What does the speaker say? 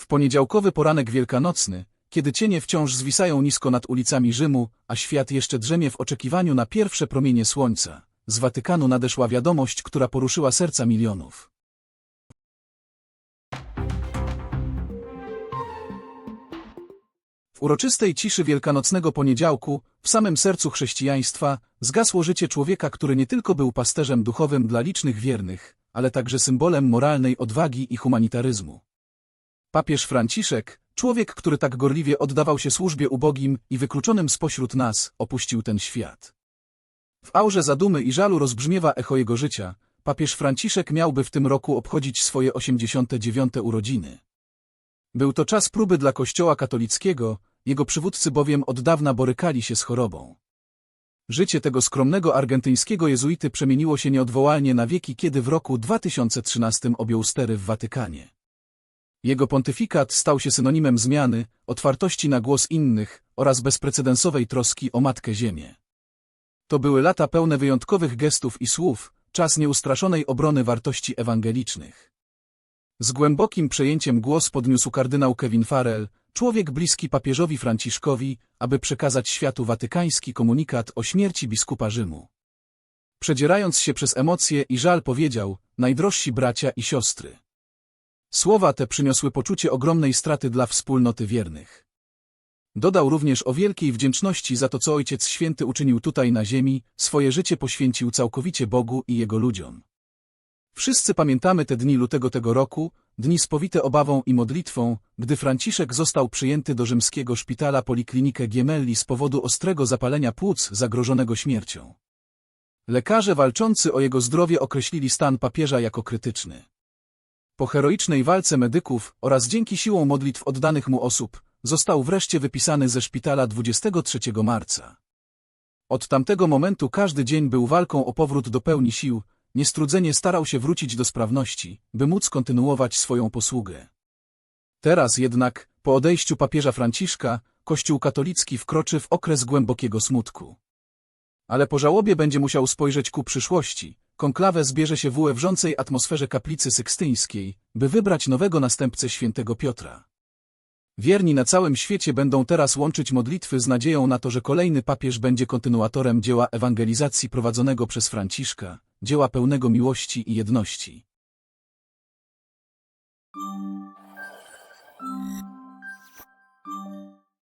W poniedziałkowy poranek wielkanocny, kiedy cienie wciąż zwisają nisko nad ulicami Rzymu, a świat jeszcze drzemie w oczekiwaniu na pierwsze promienie słońca, z Watykanu nadeszła wiadomość, która poruszyła serca milionów. W uroczystej ciszy wielkanocnego poniedziałku, w samym sercu chrześcijaństwa, zgasło życie człowieka, który nie tylko był pasterzem duchowym dla licznych wiernych, ale także symbolem moralnej odwagi i humanitaryzmu. Papież Franciszek, człowiek, który tak gorliwie oddawał się służbie ubogim i wykluczonym spośród nas, opuścił ten świat. W aurze zadumy i żalu rozbrzmiewa echo jego życia. Papież Franciszek miałby w tym roku obchodzić swoje 89. urodziny. Był to czas próby dla Kościoła katolickiego, jego przywódcy bowiem od dawna borykali się z chorobą. Życie tego skromnego argentyńskiego jezuity przemieniło się nieodwołalnie na wieki, kiedy w roku 2013 objął stery w Watykanie. Jego pontyfikat stał się synonimem zmiany, otwartości na głos innych oraz bezprecedensowej troski o Matkę Ziemię. To były lata pełne wyjątkowych gestów i słów, czas nieustraszonej obrony wartości ewangelicznych. Z głębokim przejęciem głos podniósł kardynał Kevin Farrell, człowiek bliski papieżowi Franciszkowi, aby przekazać światu watykański komunikat o śmierci biskupa Rzymu. Przedzierając się przez emocje i żal powiedział, najdrożsi bracia i siostry. Słowa te przyniosły poczucie ogromnej straty dla wspólnoty wiernych. Dodał również o wielkiej wdzięczności za to, co Ojciec Święty uczynił tutaj na ziemi, swoje życie poświęcił całkowicie Bogu i Jego ludziom. Wszyscy pamiętamy te dni lutego tego roku, dni spowite obawą i modlitwą, gdy Franciszek został przyjęty do rzymskiego szpitala Poliklinikę Gemelli z powodu ostrego zapalenia płuc zagrożonego śmiercią. Lekarze walczący o jego zdrowie określili stan papieża jako krytyczny. Po heroicznej walce medyków oraz dzięki siłom modlitw oddanych mu osób, został wreszcie wypisany ze szpitala 23 marca. Od tamtego momentu każdy dzień był walką o powrót do pełni sił, niestrudzenie starał się wrócić do sprawności, by móc kontynuować swoją posługę. Teraz jednak, po odejściu papieża Franciszka, Kościół katolicki wkroczy w okres głębokiego smutku. Ale po żałobie będzie musiał spojrzeć ku przyszłości. Konklawę zbierze się w łewrzącej atmosferze kaplicy sykstyńskiej, by wybrać nowego następcę świętego Piotra. Wierni na całym świecie będą teraz łączyć modlitwy z nadzieją na to, że kolejny papież będzie kontynuatorem dzieła ewangelizacji prowadzonego przez Franciszka, dzieła pełnego miłości i jedności.